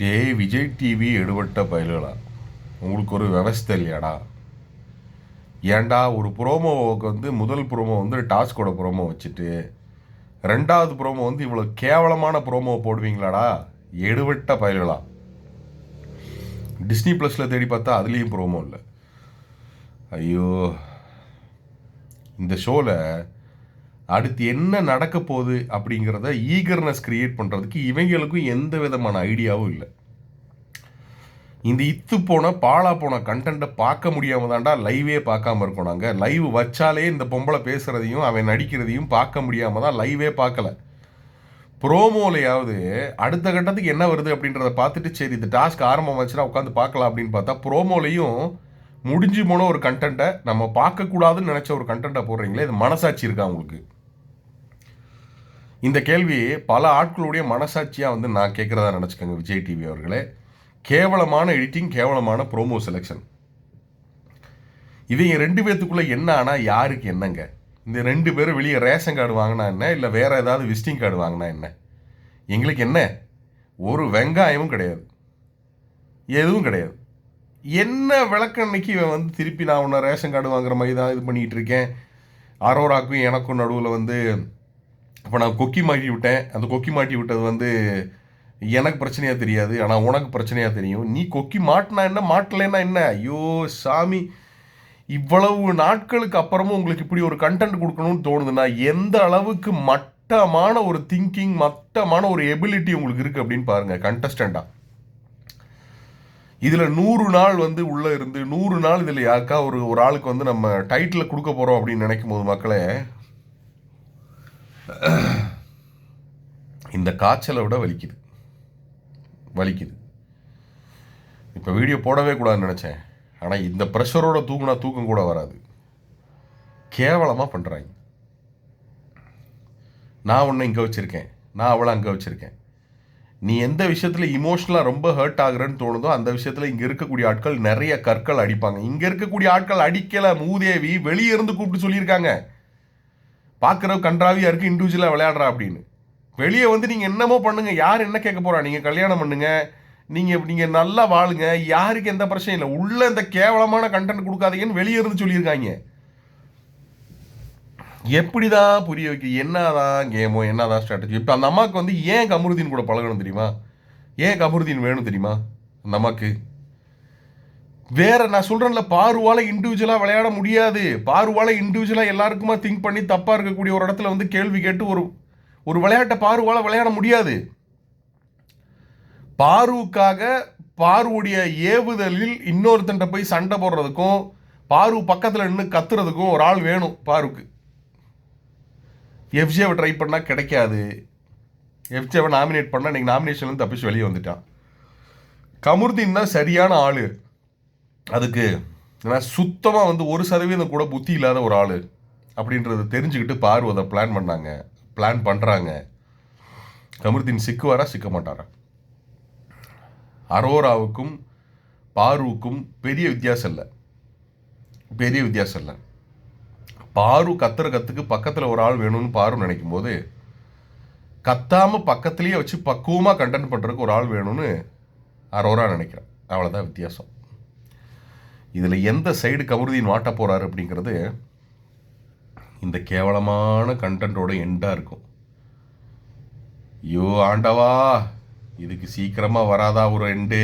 டேய் விஜய் டிவி எடுபட்ட பயல்களா? உங்களுக்கு ஒரு விவஸ்தை இல்லையாடா? ஏண்டா ஒரு ப்ரோமோவுக்கு வந்து முதல் ப்ரோமோ வந்து டாஸ்கோட ப்ரோமோ வச்சுட்டு ரெண்டாவது ப்ரோமோ வந்து இவ்வளோ கேவலமான ப்ரோமோ போடுவீங்களாடா? எடுபட்ட பயல்களா? டிஸ்னி ப்ளஸில் தேடி பார்த்தா அதுலேயும் ப்ரோமோ இல்லை. ஐயோ இந்த ஷோவில் அடுத்து என்ன நடக்க போகுது அப்படிங்கிறத ஈகர்னஸ் கிரியேட் பண்ணுறதுக்கு இவங்களுக்கும் எந்த விதமான ஐடியாவும் இல்லை. இந்த இத்து போன பாழா போன கண்டென்ட்டை பார்க்க முடியாம தாண்டா லைவே பார்க்காம இருக்கோம் நாங்கள் லைவ் வச்சாலே இந்த பொம்பளை பேசுகிறதையும் அவன் நடிக்கிறதையும் பார்க்க முடியாம தான் லைவே பார்க்கல. ப்ரோமோலையாவது அடுத்த கட்டத்துக்கு என்ன வருது அப்படின்றத பார்த்துட்டு சரி இந்த டாஸ்க் ஆரம்பமாச்சுன்னா உட்காந்து பார்க்கலாம் அப்படின்னு பார்த்தா ப்ரோமோலையும் முடிஞ்சு போன ஒரு கண்டென்ட்டை நம்ம பார்க்கக்கூடாதுன்னு நினச்ச ஒரு கண்டென்ட்டை போடுறீங்களே இது மனசாட்சி இருக்கா உங்களுக்கு? இந்த கேள்வி பல ஆட்களுடைய மனசாட்சியாக வந்து நான் கேட்குறதா நினச்சிக்கோங்க விஜய் டிவி அவர்களே. கேவலமான எடிட்டிங் கேவலமான ப்ரோமோ செலெக்ஷன் இவங்க ரெண்டு பேர்த்துக்குள்ளே என்ன ஆனால் யாருக்கு என்னங்க? இந்த ரெண்டு பேரும் வெளியே ரேஷன் கார்டு வாங்கினா என்ன? இல்லை வேறு ஏதாவது விசிட்டிங் கார்டு வாங்கினா என்ன? எங்களுக்கு என்ன? ஒரு வெங்காயமும் கிடையாது. எதுவும் கிடையாது. என்ன விளக்கன்னைக்கு இவன் வந்து திருப்பி நான் உன்னை ரேஷன் கார்டு வாங்குற மாதிரி தான் இது பண்ணிகிட்டு இருக்கேன்? அரோராக்கும் எனக்கும் நடுவில் வந்து இப்போ நான் கொக்கி மாட்டி விட்டேன். அந்த கொக்கி மாட்டி விட்டது வந்து எனக்கு பிரச்சனையாக தெரியாது ஆனால் உனக்கு பிரச்சனையாக தெரியும். நீ கொக்கி மாட்டினா என்ன? மாட்டலைன்னா என்ன? ஐயோ சாமி இவ்வளவு நாட்களுக்கு அப்புறமும் உங்களுக்கு இப்படி ஒரு கண்டென்ட் கொடுக்கணும்னு தோணுதுன்னா எந்த அளவுக்கு மட்டமான ஒரு திங்கிங் மட்டமான ஒரு எபிலிட்டி உங்களுக்கு இருக்குது அப்படின்னு பாருங்கள் கண்டஸ்டண்ட்டாக இதில் நூறு நாள் வந்து உள்ளே இருந்து நூறு நாள் இதில் யாருக்கா ஒரு ஒரு ஆளுக்கு வந்து நம்ம டைட்டில் கொடுக்க போகிறோம் அப்படின்னு நினைக்கும் போது மக்களே இந்த காய்ச்சலை விட வலிக்குது. வலிக்குது. இப்போ வீடியோ போடவே கூடாதுன்னு நினச்சேன். ஆனால் இந்த ப்ரெஷரோட தூங்கினா தூக்கம் கூட வராது. கேவலமாக பண்ணுறாங்க நான் ஒன்று இங்கே வச்சுருக்கேன். நான் அவளை அங்கே வச்சுருக்கேன். நீ எந்த விஷயத்தில் இமோஷனலாக ரொம்ப ஹர்ட் ஆகுறேன்னு தோணுதோ அந்த விஷயத்தில் இங்கே இருக்கக்கூடிய ஆட்கள் நிறைய கற்கள் அடிப்பாங்க. இங்கே இருக்கக்கூடிய ஆட்கள் அடிக்கலை மூதேவி வெளியே இருந்து கூப்பிட்டு சொல்லியிருக்காங்க. பார்க்குற கன்றாவியாக இருக்குது இண்டிவிஜுவலாக விளையாடுறா அப்படின்னு. வெளியே வந்து நீங்கள் என்னமோ பண்ணுங்கள் யார் என்ன கேட்க போகிறா நீங்கள் கல்யாணம் பண்ணுங்கள் நீங்கள் நீங்கள் நல்லா வாழுங்க யாருக்கு எந்த பிரச்சனையும் இல்லை. உள்ளே இந்த கேவலமான கண்டென்ட் கொடுக்காதீங்கன்னு வெளியே இருந்து சொல்லியிருக்காங்க. எப்படிதான் புரிய வைக்க என்னதான் கேமோ என்னதான் ஸ்ட்ராட்டஜி இப்போ அந்த அம்மாவுக்கு வந்து ஏன் கமருதீன் கூட பழகணும் தெரியுமா? ஏன் கமருதீன் வேணும் தெரியுமா? அந்த அம்மாவுக்கு வேற நான் சொல்றேன்ல பாருவால இண்டிவிஜுவலாக விளையாட முடியாது. பாருவால இண்டிவிஜுவலாக எல்லாருக்குமா திங்க் பண்ணி தப்பாக இருக்கக்கூடிய ஒரு இடத்துல வந்து கேள்வி கேட்டு ஒரு ஒரு விளையாட்டை பாருவால விளையாட முடியாது. பாருவுக்காக பாருவுடைய ஏவுதலில் இன்னொருத்தன்ட்ட போய் சண்டை போடுறதுக்கும் பாரு பக்கத்தில் நின்று கத்துறதுக்கும் ஒரு ஆள் வேணும் பாருக்கு எஃப்ஜேவை ட்ரை பண்ணால் கிடைக்காது. எஃப்ஜேவை நாமினேட் பண்ணால் இன்றைக்கி நாமினேஷன்லேருந்து தப்பிச்சு வெளியே வந்துட்டான். கமுர்தீன் தான் சரியான ஆள். அதுக்கு ஏன்னா சுத்தமாக வந்து ஒரு சதவீதம் கூட புத்தி இல்லாத ஒரு ஆள் அப்படின்றத தெரிஞ்சுக்கிட்டு பார்வை அதை பிளான் பண்ணாங்க. பிளான் பண்ணுறாங்க கமருதீன் சிக்குவாரா சிக்க மாட்டாரா? அரோராவுக்கும் பாருவுக்கும் பெரிய வித்தியாசம் இல்லை. பெரிய வித்தியாசம் இல்லை. பாரு கத்துற கத்துக்கு பக்கத்தில் ஒரு ஆள் வேணும்னு பாரு நினைக்கும் போது கத்தாமல் பக்கத்துலேயே வச்சு பக்குவமாக கண்டென்ட் பண்ணுறதுக்கு ஒரு ஆள் வேணும்னு அரோரா நினைக்கிறேன். அவ்வளோதான் வித்தியாசம். இதில் எந்த சைடு கமருதீன் மாட்ட போகிறாரு அப்படிங்கிறது இந்த கேவலமான கண்டென்ட்டோட எண்டாக இருக்கும். ஐயோ ஆண்டவா இதுக்கு சீக்கிரமாக வராதா ஒரு எண்டு